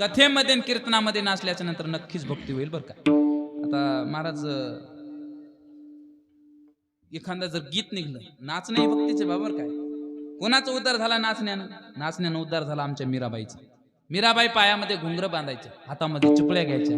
कथेमध्ये आणि कीर्तनामध्ये नाचल्याच्या नंतर नक्कीच भक्ती होईल बरं का. आता महाराज एखादा जर गीत निघलं नाचणं ही भक्तीचे बाबर काय. कोणाचा उद्धार झाला नाचण्यानं? नाचण्यानं उद्धार झाला आमच्या मीराबाईचा. मीराबाई पायामध्ये घुंगर बांधायच्या हातामध्ये चिपळ्या घ्यायच्या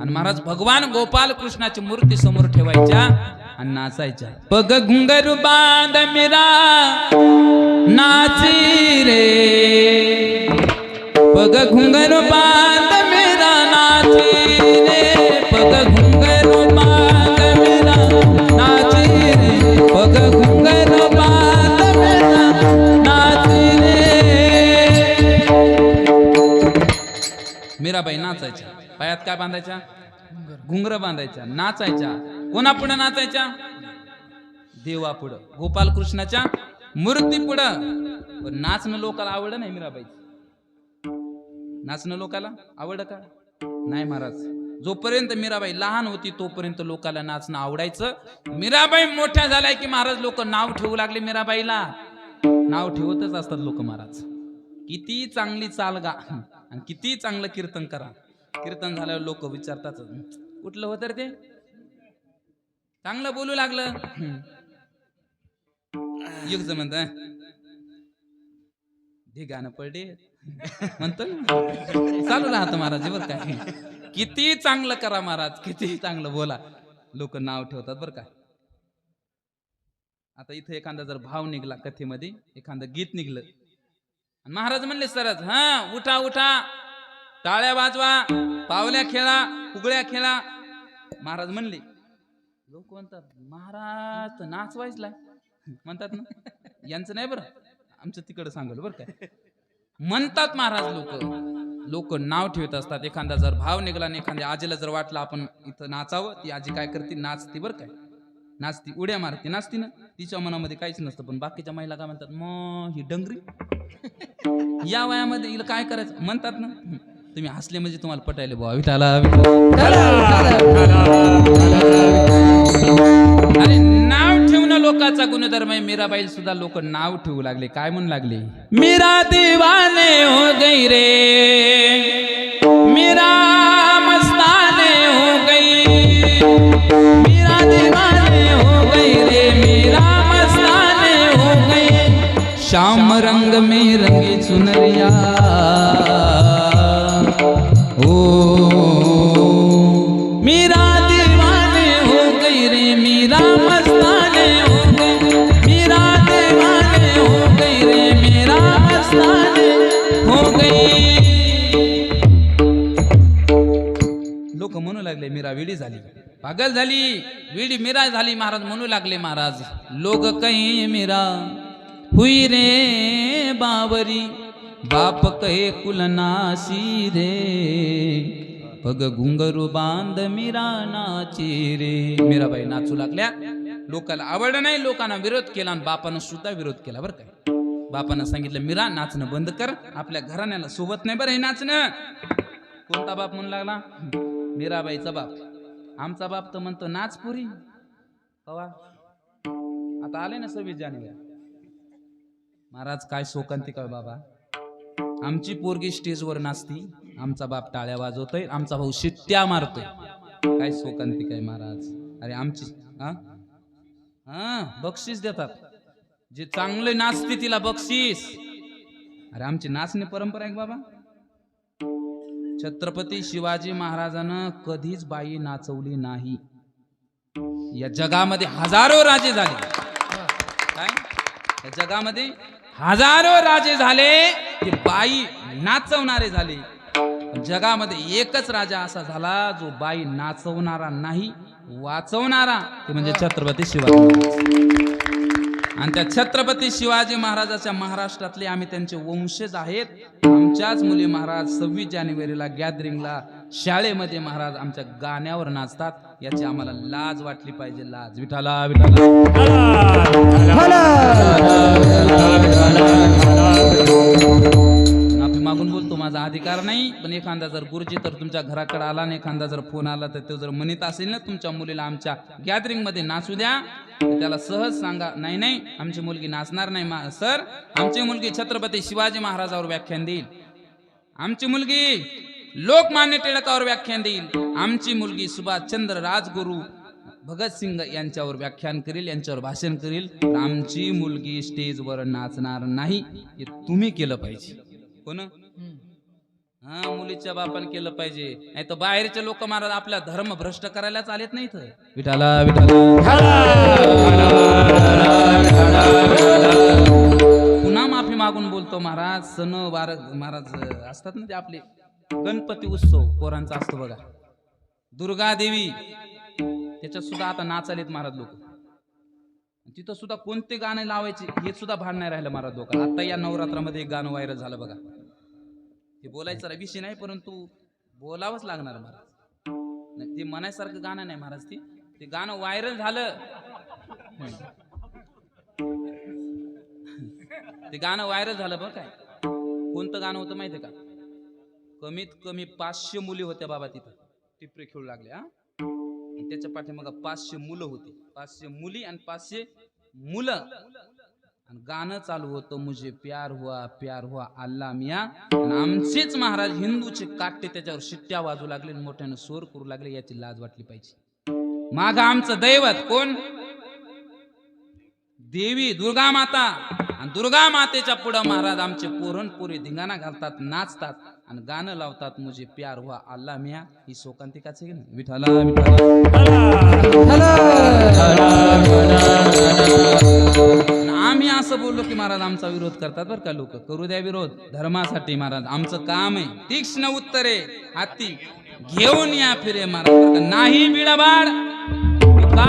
आणि महाराज भगवान गोपाल कृष्णाची मूर्ती समोर ठेवायच्या आणि नाचायच्या. पग घुंगर बांध मीरा नाची रे पग घुंगर बांध मेरा नाची रे पग घुंगर बांध मेरा नाची रे पग घुंगर बांध मेरा नाची रे। मीराबाई नाचायच्या पायात काय बांधायच्या? घुंगर बांधायच्या नाचायच्या. कोणा पुढे नाचायच्या? देवा पुढं गोपाल कृष्णाच्या मूर्ती पुढं पण नाचणं लोकाला आवडलं नाही मीराबाई नाचणं लोकाला आवडलं का? नाही महाराज. जोपर्यंत मीराबाई लहान होती तोपर्यंत लोकाला नाचणं आवडायचं. मीराबाई मोठ्या झाल्या की महाराज लोक नाव ठेवू लागले मीराबाईला. नाव ठेवतच असतात लोक महाराज. किती चांगली चाल गा आणि किती चांगलं कीर्तन करा. कीर्तन झाल्यावर लोक विचारतात कुठलं होतं रे ते? चांगलं बोलू लागलं. युग म्हणत ढिगाणं पडे. म्हणतो चालू राहतं महाराज बरं का. किती चांगलं करा महाराज किती चांगलं बोला. लोक नाव ठेवतात बरं का. आता इथं एखादा जर भाव निघला कथेमध्ये एखादं गीत निघलं. आणि महाराज म्हणले सरच हा उठा उठा. टाळ्या वाजवा पावल्या खेळा उगळ्या खेळा. महाराज म्हणले लोक म्हणतात महाराज तर नाचवायचला म्हणतात ना. यांचं नाही बरं. आमचं तिकडं सांगल बरं काय म्हणतात महाराज लोक. लोक नाव ठेवत असतात. एखादा जर भाव निघाला आणि एखाद्या आजीला जर वाटलं आपण इथं नाचावं ती आजी काय करते? नाचते बरं काय नाचती. उड्या मारते. नाचती ना. तिच्या मनामध्ये काहीच नसतं. पण बाकीच्या महिला काय म्हणतात? मग ही डंगरी. या वयामध्ये हिला काय करायचं? म्हणतात ना. तुम्ही हसले म्हणजे तुम्हाला पटायले बुवा. विठाला अरे ठेवणं लोकांचा गुणधर्म आहे. मीराबाई सुद्धा लोक नाव ठेवू लागले. काय म्हणू लागले? मीरा दिवाने हो गई रे. मीरा मस्ताने हो गई. मीरा दिवाने हो गई रे. मीरा मस्ताने हो गई. श्याम रंग में रंगी चुनरिया. ओ मीरा विडी झाली. पागल झाली. विडी मीरा झाली महाराज म्हणू लागले महाराज. लोक कही मीरा? हुई रे बावरी. बाप कहे कुलनासी रे. पग घुंगरू बांध मीरा नाची रे. मीराबाई नाचू लागल्या. लोकाला आवडलं नाही लोकांना विरोध केला आणि बापानं सुद्धा विरोध केला बरं काय बापानं सांगितलं मीरा नाचणं बंद कर. आपल्या घराण्याला सोबत नाही बरं हे नाचणं. कोणता बाप म्हणू लागला? मीराबाईचा बाप. आमचा बाप तर म्हणतो नाचपुरी हवा आता आले ना सव्वीस जानेवारी. महाराज काय शोकांतिक काय बाबा? आमची पोरगी स्टेजवर नाचती आमचा बाप टाळ्या वाजवतोय आमचा भाऊ शिट्ट्या मारतोय. काय शोकांतिक काय महाराज? अरे आमची हा? हा बक्षीस देतात. जे चांगले नाचते तिला बक्षीस. अरे आमची नाचणे परंपरा आहे बाबा? छत्रपती शिवाजी महाराजानं कधीच बाई नाचवली नाही. या जगामध्ये हजारो राजे झाले. काय? या जगामध्ये हजारो राजे झाले ते बाई नाचवणारे झाले. जगामध्ये एकच राजा असा झाला जो बाई नाचवणारा नाही वाचवणारा ते म्हणजे छत्रपती शिवाजी आणि त्या छत्रपती शिवाजी महाराजाच्या महाराष्ट्रातले आम्ही त्यांचे वंशज आहेत. आमच्याच मुली महाराज सव्वीस जानेवारीला गॅदरिंगला शाळेमध्ये महाराज आमच्या गाण्यावर नाचतात. याची आम्हाला लाज वाटली पाहिजे लाज. विठाला विठाला मागून बोलतो माझा अधिकार नाही पण एखादा जर गुरुजी तर तुमच्या घराकडे आला आणि एखादा जर फोन आला तर तो जर म्हणत असेल ना तुमच्या मुलीला आमच्या गॅदरिंगमध्ये नाचू द्या. त्याला सहज सांगा नाही नाही आमची मुलगी नाचणार नाही सर आमची मुलगी छत्रपती शिवाजी महाराजावर व्याख्यान देईल. आमची मुलगी लोकमान्य टिळकावर व्याख्यान देईल. आमची मुलगी सुभाषचंद्र राजगुरू भगतसिंग यांच्यावर व्याख्यान करील यांच्यावर भाषण करील. आमची मुलगी स्टेजवर नाचणार नाही हे तुम्ही केलं पाहिजे. कोण हा मुलीच्या बापान केलं पाहिजे. नाही तर बाहेरचे लोक महाराज आपल्या धर्म भ्रष्ट करायला चालत नाहीत. विठाला पुन्हा माफी मागून बोलतो महाराज. सण वार महाराज असतात ना ते आपले. गणपती उत्सव पोरांचा असतो बघा. दुर्गा देवी त्याच्यात सुद्धा आता नाचालेत महाराज लोक. तिथं सुद्धा कोणते गाणे लावायचे हे सुद्धा भान नाही राहिलं महाराज लोक आता या नवरात्रामध्ये एक गाणं व्हायरल झालं बघा. ते बोलायचं विषय नाही परंतु बोलावंच लागणार महाराज ते म्हणायसारखं गाणं नाही महाराज ते ते गाणं व्हायरल झालं. ते गाणं व्हायरल झालं बघ काय. कोणतं गाणं होतं माहितीये का? कमीत कमी पाचशे मुली होत्या बाबा तिथं. टिपरे खेळू लागले हा. आणि त्याच्या पाठीमाग पाचशे मुलं होती. पाचशे मुली आणि पाचशे मुलं. आणि गाणं चालू होतं मुझे प्यार हुआ प्यार हुआ अल्ला मिया. आमचेच महाराज हिंदूचे काटे त्याच्यावर शिट्ट्या वाजू लागले आणि मोठ्यानं सोर करू लागले याची लाज वाटली पाहिजे. माग आमचं दैवत कोण? देवी दुर्गा माता. आणि दुर्गा मातेच्या पुढं महाराज आमचे पोरणपोरी धिंगाणा घालतात नाचतात. आणि गाणं लावतात मुझे प्यार हुआ अल्ला मिया ही शोकांतिकाच आहे विठाला विठाला आम्ही असं बोललो की महाराज आमचा विरोध करतात बरं का लोक. करू द्या विरोध. धर्मासाठी महाराज आमचं काम आहे. तीक्ष्ण उत्तरे हाती घेऊन या फिरे महाराज. नाही बिडाबाड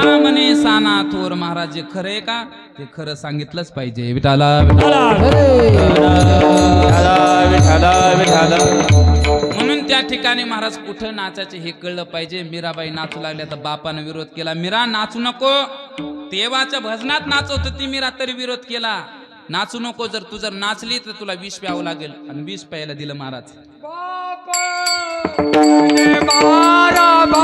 का म्हणे साना थोर महाराज जे खरं आहे का? ते खरं सांगितलंच पाहिजे. विठाला म्हणून त्या ठिकाणी महाराज कुठं नाचायचे हे कळलं पाहिजे. मीराबाई नाचू लागल्या तर बापानं विरोध केला. मीरा नाचू नको. देवाच्या भजनात नाचवत होती मीरा तरी विरोध केला. नाचू नको जर तू जर नाचली तर तुला विष प्यावं लागेल. आणि विष प्यायला दिलं महाराज. मीराबाईला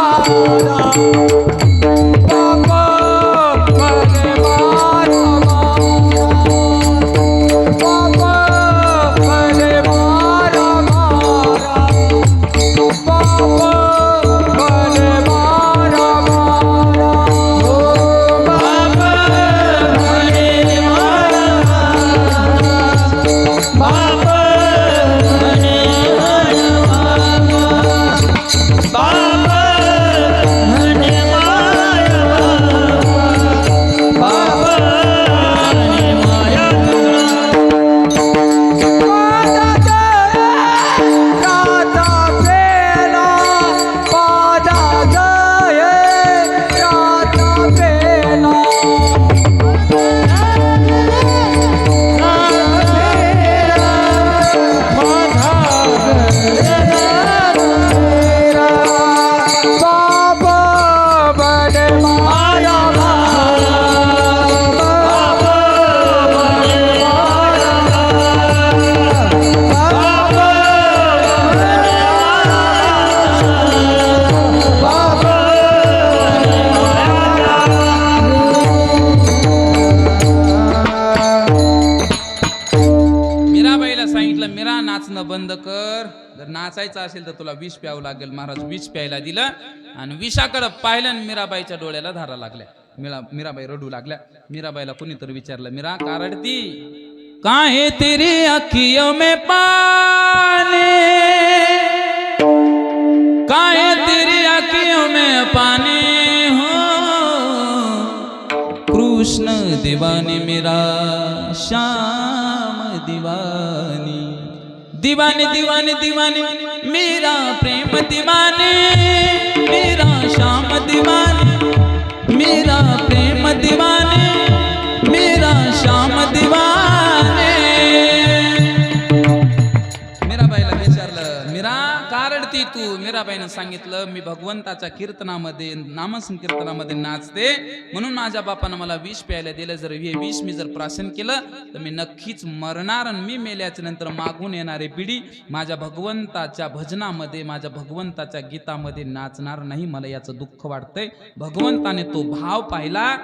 असेल तर तुला विष प्यावं लागेल. महाराज विष प्यायला दिलं आणि विषाकडं पाहिलं मीराबाईच्या डोळ्याला धारा लागल्या. मीरा मीराबाई रडू लागल्या. मीराबाईला कुणीतरी विचारलं मीरा का रडती? काहे तेरी अखियों में पानी? काहे तेरी अखियों में पानी हो? कृष्ण दीवानी मेरा श्याम दिवा दीवानी दीवानी दीवानी मेरा प्रेम दीवाने मेरा श्याम दीवाने मेरा प्रेम दीवाने। तू मीराबाईनं सांगितलं मी भगवंताच्या कीर्तनामध्ये नामसंकीर्तनामध्ये नाचते. म्हणून माझ्या बापानं मला विष प्यायला दिलं. जर हे विष मी जर प्राशन केलं तर मी नक्कीच मरणार आणि मी मेल्याच्या नंतर मागून येणारी पिढी माझ्या भगवंताच्या भजनामध्ये माझ्या भगवंताच्या गीतामध्ये नाचणार नाही. मला याचं दुःख वाटतंय. भगवंताने तो भाव पाहिला.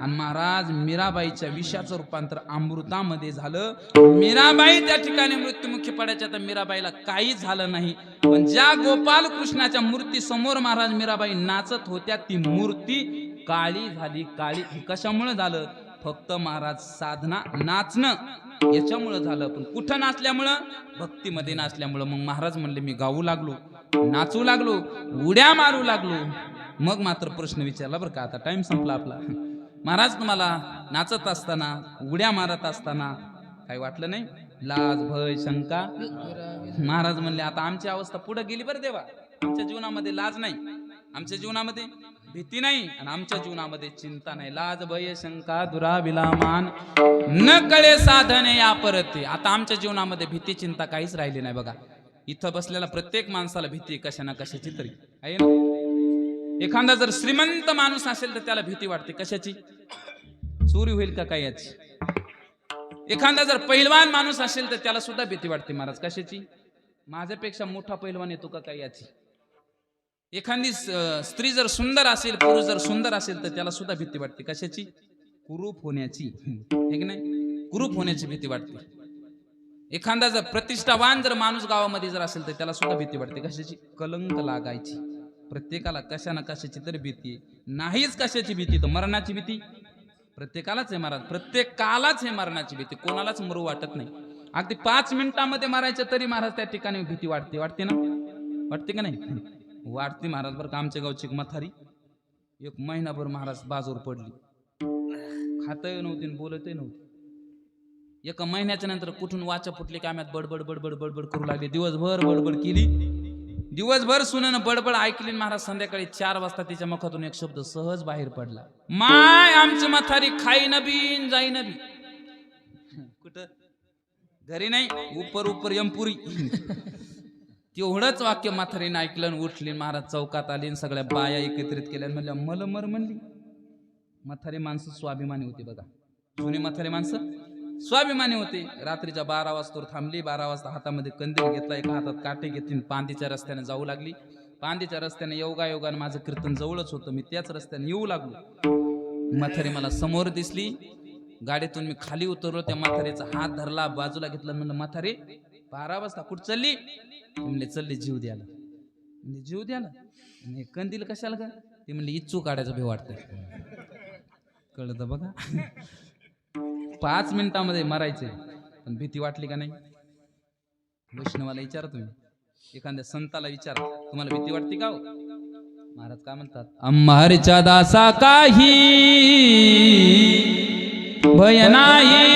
आणि महाराज मीराबाईच्या विषाचं रूपांतर अमृतामध्ये झालं. मीराबाई त्या ठिकाणी मृत्युमुखी पडायच्या. तर मीराबाईला काहीच झालं नाही. पण ज्या गोपाल कृष्णाच्या मूर्ती समोर महाराज मीराबाई नाचत होत्या ती मूर्ती काळी झाली. काळी हे कशामुळे झालं? फक्त महाराज साधना नाचणं याच्यामुळं झालं. पण कुठं नाचल्यामुळं? भक्तीमध्ये नाचल्यामुळं. मग महाराज म्हणले मी गाऊ लागलो नाचू लागलो उड्या मारू लागलो. मग मात्र प्रश्न विचारला बरं का. आता टाइम संपला आपला. महाराज तुम्हाला नाचत असताना उड्या मारत असताना काही वाटलं नाही? लाज भय शंका? महाराज म्हणले आता आमची अवस्था पुढे गेली बरं देवा. आमच्या जीवनामध्ये लाज नाही. आमच्या जीवनामध्ये भीती नाही आणि आमच्या जीवनामध्ये चिंता नाही. लाज भय शंका दुराविला मान न कळे साधने या परते आता आमच्या जीवनामध्ये भीती चिंता काहीच राहिली नाही बघा. इथं बसलेला प्रत्येक माणसाला भीती कशा ना कशाची तरी. आहे ना? एखादा जर श्रीमंत माणूस असेल तर त्याला भीती वाटते. कशाची? चोरी होईल का काय याची? एखादा जर पहिलवान माणूस असेल तर त्याला सुद्धा भीती वाटते महाराज. कशाची? माझ्यापेक्षा मोठा पहिलवान येतो का काय याची? एखादी स्त्री जर सुंदर असेल पुरुष जर सुंदर असेल तर त्याला सुद्धा भीती वाटते. कशाची? कुरूप होण्याची. हे नाही? कुरूप होण्याची भीती वाटते. एखादा जर प्रतिष्ठावान जर माणूस गावामध्ये जर असेल तर त्याला सुद्धा भीती वाटते. कशाची? कलंक लागायची. प्रत्येकाला कशा ना कशाची तरी भीती आहे. नाहीच कशाची भीती तर मरणाची भीती? प्रत्येकालाच आहे महाराज प्रत्येकालाच आहे मरणाची भीती कोणालाच मरू वाटत नाही. अगदी पाच मिनिटामध्ये मारायचं तरी महाराज त्या ठिकाणी भीती वाटते. वाटते ना? वाटते का नाही? वाटते महाराज बरं का आमच्या गावची मथारी एक महिनाभर महाराज बाजूवर पडली. खातही नव्हती बोलतही नव्हती. एका महिन्याच्या नंतर कुठून वाचा फुटली काम्यात बडबड बडबड बडबड करू लागली. दिवसभर बडबड केली. दिवसभर सुनन बडबड ऐकली महाराज संध्याकाळी चार वाजता तिच्या मुखातून एक शब्द सहज बाहेर पडला. माय आमची म्हातारी खाई नबीन जाई नबी कुठं? घरी नाही? उपर उपर यमपुरी. तेवढंच वाक्य म्हातारीने ऐकलं उठली. महाराज चौकात आली सगळ्या बाया एकत्रित केल्या म्हणल्या मल मर म्हणली म्हातारी माणसं स्वाभिमानी होती बघा. जुनी म्हातारी माणसं? स्वाभिमानी होते. रात्रीच्या बारा वाजता थांबली. बारा वाजता हातामध्ये कंदील घेतला. एका हातात काटे घेतली पांदीच्या रस्त्याने जाऊ लागली. पांदीच्या रस्त्याने योगा योगाने माझं कीर्तन जवळच होतं. मी त्याच रस्त्याने येऊ लागलो. म्हातारी मला समोर दिसली. गाडीतून मी खाली उतरलो. त्या म्हातारीचा हात धरला. बाजूला घेतला. म्हणलं म्हातारी बारा वाजता कुठं चालली? म्हणले चालली जीव द्यायला. म्हणजे जीव द्यायला? कंदील कशाला का? ते म्हणले इच्छू काढायचं भे वाटतं कळलं बघा. पाच मिनिटामध्ये मरायचे. पण भीती वाटली का नाही? वैष्णवाला विचारा तुम्ही. एखाद्या संताला विचारा. तुम्हाला भीती वाटते का हो? महाराज काय म्हणतात? अम्हारच्या दासा काही भय नाही.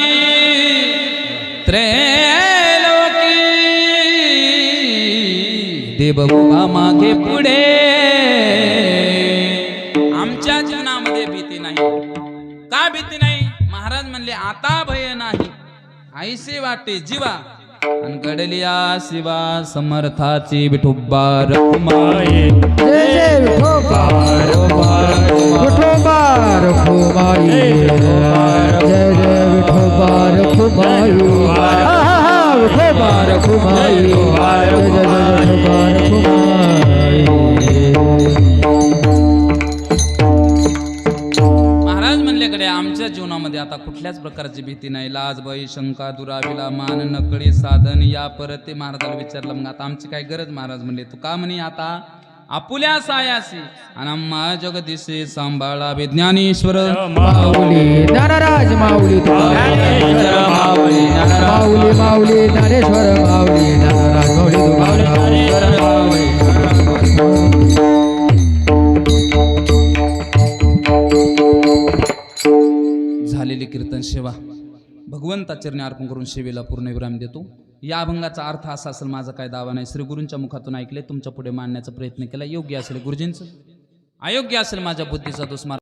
त्रैलोकी देवभूमा मागे पुढे. आता भय नाही. आईसे वाटे जीवा. घडलिया शिवा समर्थाची विठोबा विठोबा. रखुमाई. जय जय विठोबा रखुमाई. विठोबा रखुमाई. जय जय जय विठोबा रखुमाई. आमच्या जीवनामध्ये आता कुठल्याच प्रकारची भीती नाही लाज भय शंका दुराविला मान नकळी साधन या परत ते महाराजाला विचारलं मग आता आमची काय गरज महाराज म्हणले तू का म्हणे आता आपुल्या सायासी आणि आम्हा जगदीशे सांभाळा विज्ञानेश्वर माऊली ज्ञानराज माऊली माऊली माऊली माऊली ज्ञानेश्वर माऊली कीर्तन सेवा. भगवंताचरणी अर्पण करून सेवेला पूर्ण विराम देतो. या अभंगाचा अर्थ असा असेल माझा काय दावा नाही. श्री गुरूंच्या मुखातून ऐकले तुमच्यापुढे मांडण्याचा प्रयत्न केला. योग्य असेल गुरुजींचं. अयोग्य असेल माझ्या बुद्धीचा दुस्मार.